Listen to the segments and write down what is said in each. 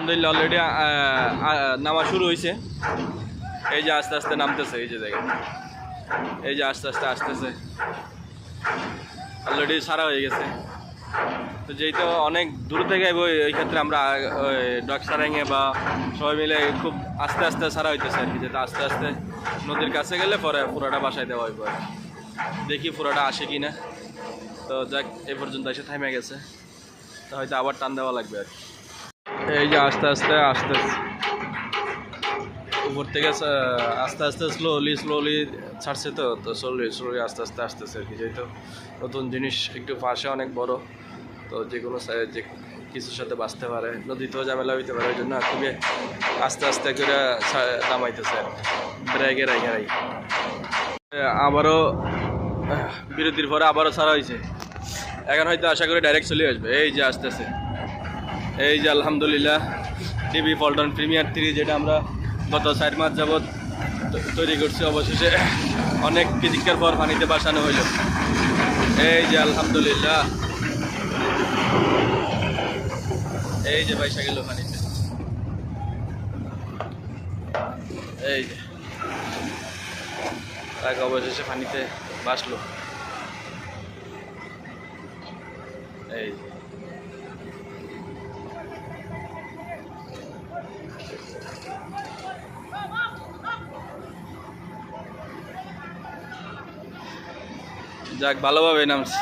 আলহামদুলিল্লাহ অলরেডি নামা শুরু হয়েছে এই যে আস্তে আস্তে নামতেছে, এই যে জায়গা এই যে আস্তে আস্তে আসতেছে। অলরেডি সারা হয়ে গেছে। তো যেহেতু অনেক দূর থেকে এই ক্ষেত্রে আমরা ডক সারাইঙে বা সবাই মিলে খুব আস্তে আস্তে সারা হইতেছে আর কি, যেটা আস্তে আস্তে নদীর কাছে গেলে পরে পুরোটা বাসায় দেওয়া হইব। দেখি পুরোটা আসে কি না তো যাক, এই পর্যন্ত এসে থামে গেছে। তো হয়তো আবার টান দেওয়া লাগবে আর কি। এই যে আস্তে আস্তে আস্তে উপর থেকে আস্তে আস্তে স্লোলি স্লোলি ছাড়ছে তো তো স্লোলি স্লোলি আস্তে আস্তে আসতেছে আর কি। যেহেতু নতুন জিনিস একটু পাশে অনেক বড়, তো যে কোনো যে কিছুর সাথে বাঁচতে পারে, নদীতেও ঝামেলা হইতে পারে ওই জন্য খুবই আস্তে আস্তে করে নামাইতেছে আর ব্রেগে রাই আবারও বিরতির পরে আবারও ছাড়া হয়েছে এখন হয়তো আশা করি ডাইরেক্ট চলে আসবে। এই যে আসতেছে এই যে আলহামদুলিল্লাহ টিভি পল্টন প্রিমিয়ার থ্রি যেটা আমরা গত চার মাস যাবৎ তৈরি করছি অবশেষে। অনেক প্রতীক্ষার পর পানিতে বাসানো হইল। এই যে আলহামদুলিল্লাহ। এই যে বাইসা গেল পানিতে। এই যে। তাকে অবশেষে পানিতে বাসলো। এই যে। যাক ভালোভাবে নামছি।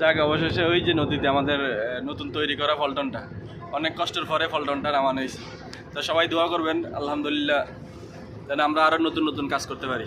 যাক, অবশেষে ওই যে নদীতে আমাদের নতুন তৈরি করা ফলটনটা। অনেক কষ্টের পরে ফলটনটা নামানো হয়েছে। তো সবাই দোয়া করবেন, আলহামদুলিল্লাহ। যেন আমরা আরও নতুন নতুন কাজ করতে পারি।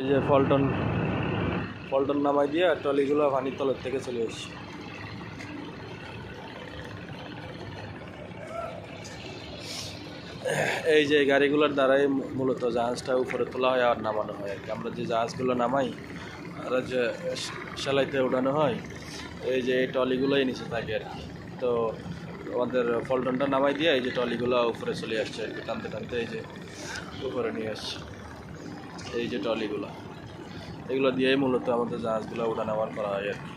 এই যে ফলটন ফলটন নামাই দিয়ে ট্রলিগুলো পানির তলের থেকে চলে এসেছে। এই যে গাড়িগুলোর দ্বারাই মূলত জাহাজটা উপরে তোলা হয় আর নামানো হয় আর কি। আমরা যে জাহাজগুলো নামাই, আর যে সেলাইতে উঠানো হয়, এই যে এই ট্রলিগুলোই নিচে থাকে আর কি। তো আমাদের ফলটনটা নামাই দিয়ে এই যে ট্রলিগুলো উপরে চলে আসছে আর কি, টানতে টানতে এই যে উপরে নিয়ে আসছে। এই যে ট্রলিগুলো এগুলো দিয়েই মূলত আমাদের জাহাজগুলো ওঠা নামার করা হয় আর কি।